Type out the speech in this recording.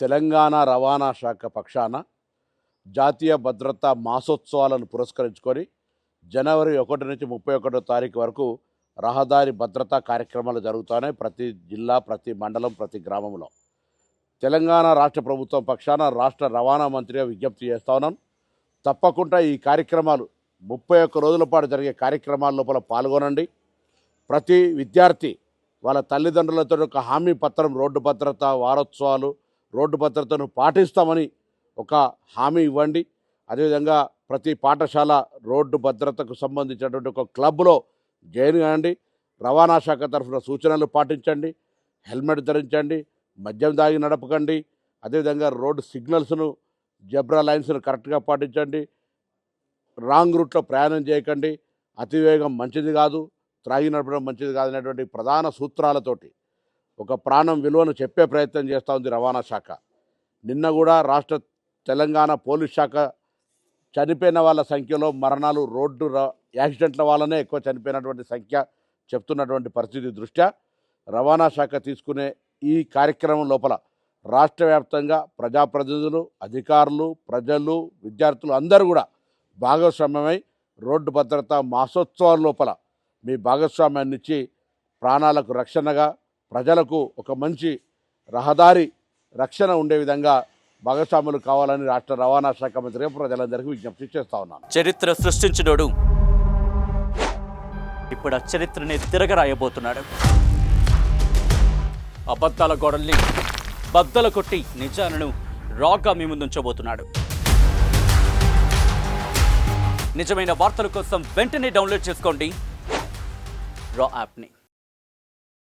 తెలంగాణ రవాణా శాఖ పక్షాన జాతీయ భద్రతా మాసోత్సవాలను పురస్కరించుకొని జనవరి ఒకటి నుంచి ముప్పై ఒకటో తారీఖు వరకు రహదారి భద్రతా కార్యక్రమాలు జరుగుతున్నాయి ప్రతి జిల్లా ప్రతి మండలం ప్రతి గ్రామంలో. తెలంగాణ రాష్ట్ర ప్రభుత్వం పక్షాన రాష్ట్ర రవాణా మంత్రిగా విజ్ఞప్తి చేస్తా ఉన్నాను తప్పకుండా ఈ కార్యక్రమాలు ముప్పై ఒక్క రోజుల పాటు జరిగే కార్యక్రమాల లోపల పాల్గొనండి. ప్రతి విద్యార్థి వాళ్ళ తల్లిదండ్రులతో ఒక హామీ పత్రం రోడ్డు భద్రత వారోత్సవాలు రోడ్డు భద్రతను పాటిస్తామని ఒక హామీ ఇవ్వండి. అదేవిధంగా ప్రతి పాఠశాల రోడ్డు భద్రతకు సంబంధించినటువంటి ఒక క్లబ్లో జాయిన్ కాండి. రవాణా శాఖ తరఫున సూచనలు పాటించండి. హెల్మెట్ ధరించండి. మద్యం దాగి నడపకండి. అదేవిధంగా రోడ్డు సిగ్నల్స్ను జబ్రా లైన్స్ను కరెక్ట్గా పాటించండి. రాంగ్ రూట్లో ప్రయాణం చేయకండి. అతివేగం మంచిది కాదు. త్రాగి నడపడం మంచిది కాదనేటువంటి ప్రధాన సూత్రాలతోటి ఒక ప్రాణం విలువను చెప్పే ప్రయత్నం చేస్తూ ఉంది రవాణా శాఖ. నిన్న కూడా రాష్ట్ర తెలంగాణ పోలీస్ శాఖ చనిపోయిన వాళ్ళ సంఖ్యలో మరణాలు రోడ్డు యాక్సిడెంట్ల వల్లనే ఎక్కువ చనిపోయినటువంటి సంఖ్య చెప్తున్నటువంటి పరిస్థితి దృష్ట్యా రవాణా శాఖ తీసుకునే ఈ కార్యక్రమం లోపల రాష్ట్ర వ్యాప్తంగా ప్రజాప్రతినిధులు అధికారులు ప్రజలు విద్యార్థులు అందరూ కూడా భాగస్వామ్యమై రోడ్డు భద్రత మాసోత్సవాల లోపల మీ భాగస్వామ్యాన్నిచ్చి ప్రాణాలకు రక్షణగా ప్రజలకు ఒక మంచి రహదారి రక్షణ ఉండే విధంగా భాగస్వాములు కావాలని రాష్ట్ర రవాణా శాఖ మంత్రిగా ప్రజలందరికీ విజ్ఞప్తి చేస్తా ఉన్నాను. చరిత్ర సృష్టించినోడు ఇప్పుడు ఆ చరిత్రని తిరగరాయబోతున్నాడు. అబద్ధాల గోడల్ని బద్దలు కొట్టి నిజాలను రాగా మీ ముందుంచబోతున్నాడు. నిజమైన వార్తల కోసం వెంటనే డౌన్లోడ్ చేసుకోండి. రా యాప్ని.